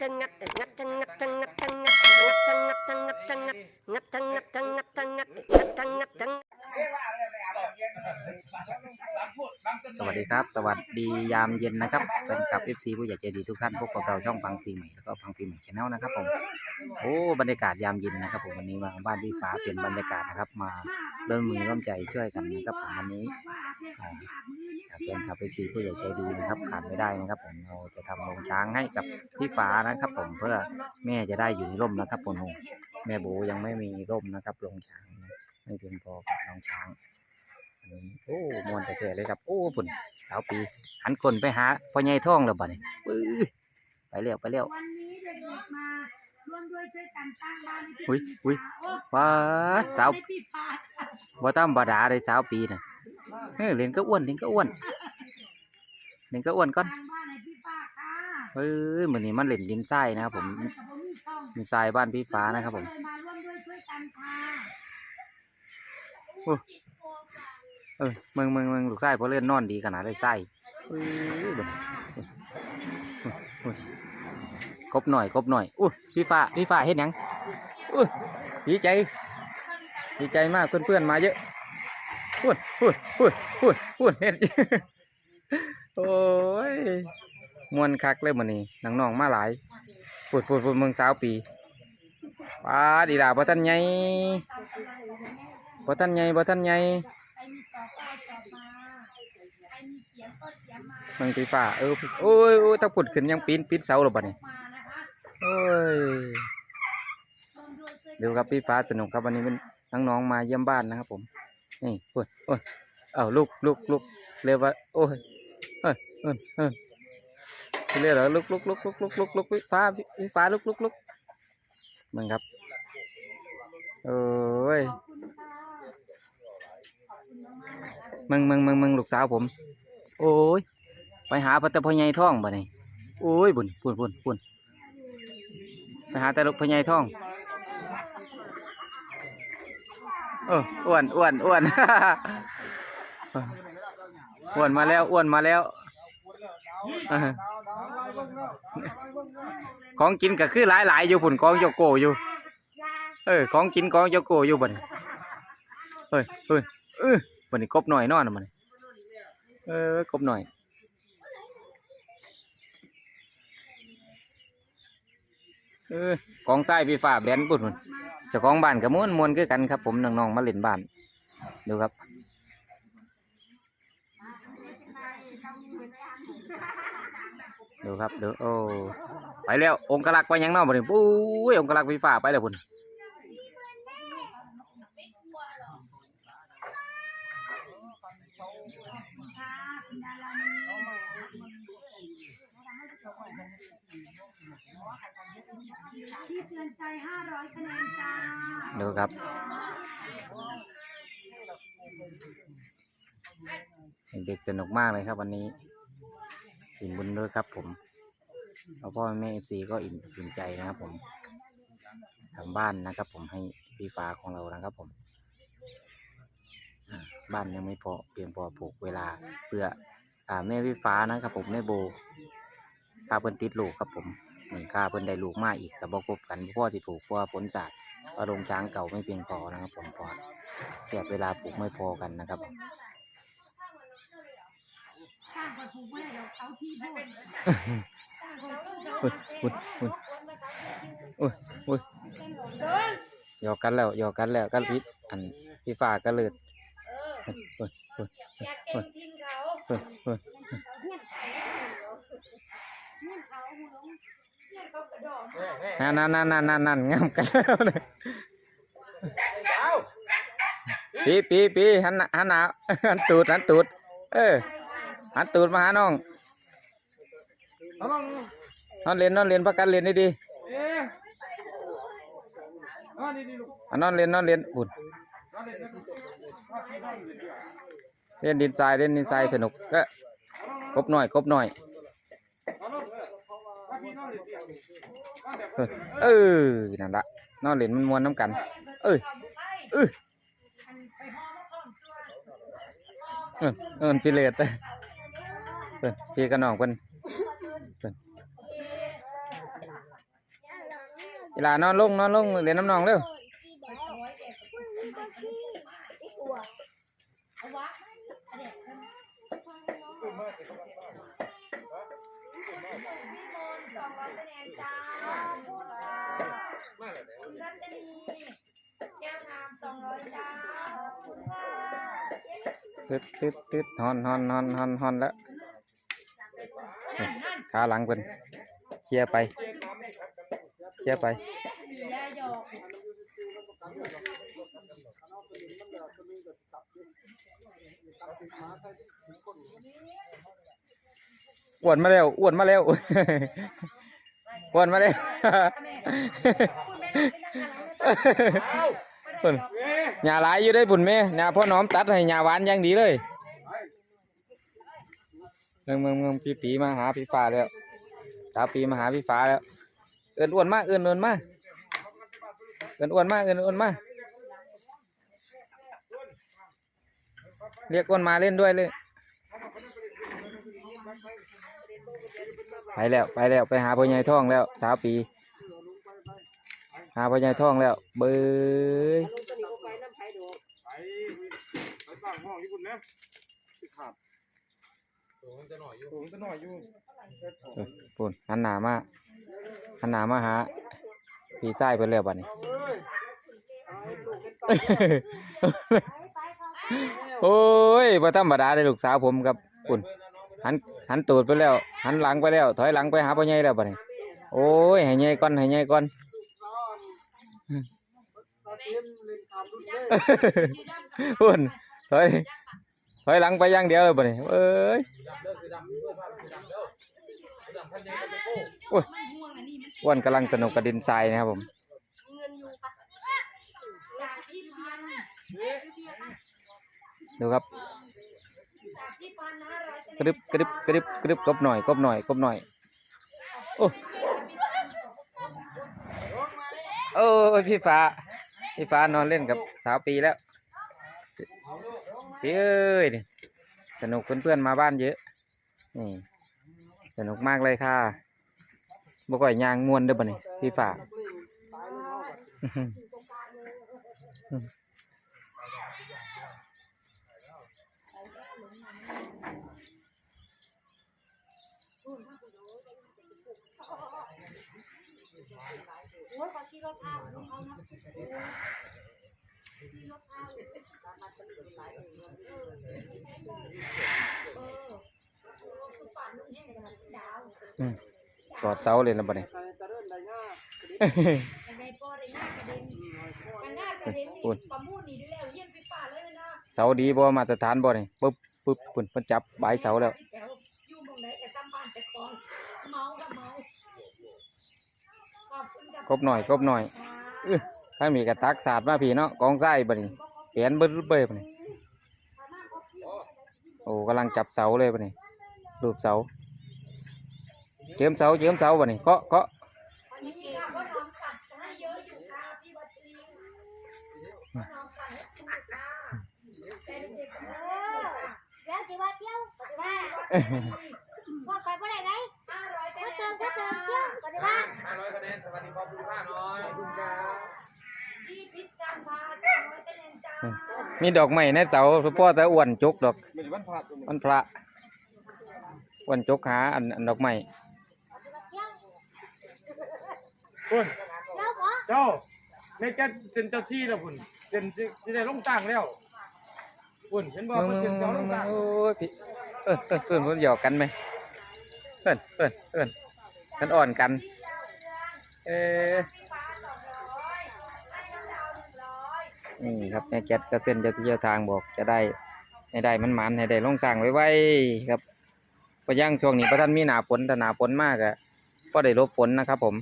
ทั้งงัดงัดทั้งงัดทั้งงัดทั้งงัดงัดทั้งงัดทั้งงัดทั้งงัดงัดทั้งงัดทั้งงัดทั้งงัดงัดทั้งงัดทั้งสวัสดีครับ สวัสดียามเย็นนะครับเป็นกับ FC ผู้ใหญ่ใจดีทุกท่านพบกับเราช่องฟังปีใหม่แล้วก็ฟังปีใหม่ชาแนลนะครับผม โอ้บรรยากาศยามเย็นนะครับ ผมวันนี้มาบ้านพี่ฟ้าเปลี่ยนบรรยากาศนะครับ มาเริ่มมือร่วมใจช่วยกันนะครับผมวันนี้อ่าเป็นกับ FC ผู้ใหญ่ใจดีนะครับขาดไม่ได้นะครับ ผมเราจะทำโรงช้างให้กับพี่ฟ้านะครับ ผมเพื่อแม่จะได้อยู่ในร่มนะครับผมแม่โบยังไม่มีร่มนะครับโรงช้างไม่เพียงพอกับน้องช้างอันนี้โอ้มวนแต่แก่เลยครับ โอ้ปุ่นสาวปีหันคนไปหาพ่อใหญ่ท่องแล้วบ่เนี่ยไปเร็วไปเร็ววันนี้เด็กๆมา ร่วมด้วยช่วยกันสร้างบ้านให้อุ้ยพี่อุ้ยฟ้าโว้าสาวให้พี่ฟ้าบ่ธรรมดาเลยสาวปีน่ะเฮ้ยเล่นก็อ้วนเล่นก็อ้วนเล่นก็อ้วนก่อนสร้างบ้านให้พี่ฟ้าค่ะเฮ้ยมื้อนี้มันเล่นดินทรายนะครับผมแต่ผมมีช่องดินทรายบ้านพี่ฟ้านะครับผมเลยมาร่วมด้วยช่วยกันค่ะเออเมืองเมืองเมืองลูกชายพอเล่นนอนดีขนาดได้ไส้เอ้ยเบิ่งอุ้ยอุ้ย กบหน่อยกบหน่อยอุ้พี่ฟ้าพี่ฟ้าเฮ็ดยังอุ้ยดีใจ ดีใจมากเพื่อนๆมาเยอะพูดพูดพูดพูดพูดเฮ็ดโอ้ยมวนคักเลยมื้อนี้น้องมาหลายพูดพูดพูดเมืองสาวปีป้าดีดาบ่ทันใหญ่บ่ทันใหญ่บ่ทันใหญ่ใครมีต่ฝ่าใครมีเสียงก็เสียงมาเมืองปีฟ้าเออโอ้ยโอ้ยถ้าพูดขึ้นยังปีนปีนเสาแล้วบัดนี้มานะคะ โอ้ยด้วยช่วยกันดูครับพี่ฟ้าสนุกครับวันนี้เป็นน้องๆมาเยี่ยมบ้านนะครับ ผม นี่โอ้ยโอ้ยเอาลูกลูกลูกเรียกว่าโอ้ยเอ้ยเอ้ยเอ้ยเรียกเหรอลูกลูกลูกลูกลูกลูกลูกพี่ฟ้าพี่ฟ้าลูกลูกลูกมึงครับโอ้ยขอบคุณค่ะขอบคุณมากๆนะคะมึงมึงมึงมึงลูกสาวผม โอ้ยไปหาพัตตพญายท่องบ่นี่โอ้ยบุญปุ่นปุ่นปุ่น หาแต่ลูกพญายท่อง เอออ้วนอ้วนอ้วน อ้วนมาแล้วอ้วนมาแล้ว ของกินก็คือหลายหลายๆอยู่ผุนกองโยโกอยู่ เออของกินกองโยโกอยู่บ่นเฮ้ยเฮ้ยเออบ่นี่กบหน่อยนอนน่ะมันเออกบหน่อย เออกองทรายพี่ฟ้าแบนปุ่นพุ่นเจ้าของบ้านกับมวนมวนคือกันครับ ผมน้องๆมาเล่นบ้านดูครับ ดูครับดูโอ้ไปแล้ว องค์กลักษ์ไปยังนอกบ่นี่ปุ้ยองค์กลักษ์ไฟฟ้าไปแล้วพุ่น ค่ะคุณดารา ที่เตือนใจ500คะแนนจ้าดูครับ เด็กสนุกมากเลยครับวันนี้สินบุญด้วยครับผมแล้วพ่อแม่เอฟซีก็อิ่มอิ่มใจนะครับผมทางบ้านนะครับ ผมให้พี่ฟ้าของเรานะครับ ผมบ้านยังไม่พอเพียงพอปลูกเวลาเพื่ออแม่พี่ฟ้านะครับ ผมแม่โบข้าเพิ่นติดลูกครับผม หนึ่งข้าเพิ่นได้ลูกมาอีกแต่บ่คบกันพ่อที่ถูกเพราะว่าผลศาสตร์อารมณ์ช้างเก่าไม่เพียงพอนะครับผมพอแค่เวลาปลูกไม่พอกันนะครับข้างกับผูกไว้เดี๋ยวเขาที่พูดอุ้ยอุ้ยอุ้ยอุ้ยอุ้ยหยอกกันแล้วหยอกกันแล้วกันพิษอันพี่ฟ้าก็เลือดอุ้ยอุ้ยอุ้ยอยากเก่งทิ้งเขาอุ้ยอุ้ย นั่นนั่นนั่นนั่นนั่นนั่นงามกันแล้วเนี่ยปีปีปีหันหน้าหันหน้าหันตูดหันตูด เออหันตูดมาหาน้องนอนเรียนนอนเรียนพักกันเรียนดีๆอะนอนเรียนนอนเรียนบุญเรียนดินทรายเรียนดินทรายสนุกก็กบหน่อยกบหน่อย เออนั่นละนอนเล่นมันมวนน้ำกัน เอ้ยเอ้ยเออเออพี่เลตเอ้ยเอพี่กับน้องเพิ่นเพิ่นเวลานอนลงนอนลงเรียนน้ำนองเร็ว เอาวะเด็กกันพี่มนต์ส งร้อยคะแนนจ้าพูดค่ะคุณรัตนีแก้วน้ำสองร้อยจ้าขอบคุณค่ะตึ๊ดตึ๊ดตึ๊ดฮอนฮอนฮอนฮอนฮอนแล้วขาหลังเพิ่นเคลียร์ไปเคลียร์ไปอ้วนมาแล้วอ้วนมาแล้ว วนมาแล้วพูดแม่ไม่นั่งกันแล้วไม่ต้องเพิ่นหญ้าหลายอยู่ได้พุ่นแม่หญ้าพ่อน้อมตัดให้หญ้าหวานอย่างดีเลยเมืองเมืองเมืองพี่ปีมาหาพี่ฟ้าแล้วสาวปีมาหาพี่ฟ้าแล้ว เอินอ้วนมากเอินอ้วนมากเอินอ้วนมากเอินอ้วนมากเรียกอ้วนมาเล่นด้วยเลย ไปแล้วไปแล้วไปหาพ่อใหญ่ท่องแล้วสาวปี หาพ่อใหญ่ท่องแล้ว เบยไปไปสร้างห้องญี่ปุ่นนะสิครับสูงจะหน่อยอยู่สูงจะหน่อยอยู่ปุ่นหันหนามาหันหนามาหาพี่ชายเพิ่นแล้วบัดนี้โอ้ยบ่ธรรมดาเลยลูกสาวผมกับปุ่น หันหันตูดไปแล้ว หันหลังไปแล้ว ถอยหลังไปหาพ่อใหญ่แล้วบัดนี้โอ้ยให้ใหญ่ก่อนให้ใหญ่ก่อนปุ่นถอยถอยหลังไปอย่างเดียวเลยบัดนี้เอ้ยโอ้ยอ้วนกำลังสนุกกับดินทรายนะครับผมดูครับ กร้อยกระดึบกระดึบกระดึบกระดึบกบหน่อยกบหน่อยกบหน่อยโอ้โอ้ยพี่ฟ้าพี่ฟ้านอนเล่นกับสาวปีแล้วพี่เอ้ยสนุกเพื่อนๆมาบ้านเยอะนี่สนุกมากเลยค่ะบ่ก่อยยางมวนเด้อบ่นี่พี่ฟ้า โอ้ยขอขี่รถพาเขาเนาะเออคือป่านนุ่งแห้งเลยนะดาว กอดเสาเลยแล้วบ่นี่ยังไงปอได้หน้ากระเด็นกันหน้ากระเด็นนี่ประมูลนี่ได้แล้วเยี่ยมไปป่าเลยนะเสาดีบ่มาตรฐานบ่นี่ปึ๊บปึ๊บคุณมันจับบายเสาแล้วแถวอยู่หมองไหนแต่ตามบ้านแต่กองเมากับเมาขอบคุณกับกบหน่อยกบหน่อย ถ้ามีกระตักสาดมาพี่เนาะกองไส้บ่นี่เปลี่ยนเบิ้ลเบิ้ลบ่นี่โอ้กำลังจับเสาเลยบ่นี่รูปเสาเจิมเสาเจิมเสาบ่นี่เคาะเคาะวันนี้ค่ะว่าน้องสัตว์จะให้เยอะอยู่ค่ะพี่วัชรีว่าน้องสัตว์ให้คุณค่ะแต่เด็กๆเออแล้วสิว่าเที่ยวว่าว่าไปบ่ได้ไงห้าร้อยก็คะแนเติมนก็จ้าเติมเที่ยวก็ได้ว่าห้าร้อยคะแนนสวัสดีขอบคุณค่าน้อยขอบคุณครับ พี่พิษจังพาสองร้อยคะแนนจ้า มีดอกไม้ในเสาพ่อแต่อ้วนจุกดอกไม่ใช่วันพระตัวมันพระอ้วนจุกหาอันอันดอกไม้คุณแล้วบ่เจ้าในแกเซ็นเจ้าที่แล้วคุณเซ็นสิได้ลงตั้งแล้วคุณเห็นบ่มึงเพิ่นมึงเซ็นมึเจ้างลงมึงตั้งโอ้ยพี่เอิ้นเอิ้นเอิ้นเพิ่นหยอกกันไหมเอิ้นเอิ้นเอิ้นกันอ่อนกัน เออ พี่ฟ้าสองร้อยให้น้องดาวหนึ่งร้อย นี่ครับแม่แก๊สก็เส้นเจ้าที่เจ้าทางบอกจะได้ให้ได้มันมันให้ได้ลงสั่งไว้ไว้ครับพระย่างช่วงนี้พระท่านมีหนาฝนแต่หนาฝนมากอะก็ได้ลบฝนนะครับผม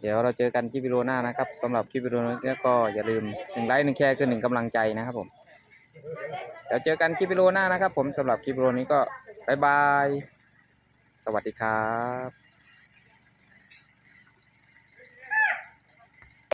เดี๋ยวเราเจอกันคลิปวิดีโอหน้านะครับสำหรับคลิปวิดีโอนี้ก็อย่าลืมหนึ่งไลค์หนึ่งแชร์คือหนึ่งกำลังใจนะครับผมเดี๋ยวเจอกันคลิปวิดีโอหน้านะครับผมสำหรับคลิปวิดีโอนี้ก็บายบาย สวัสดีครับ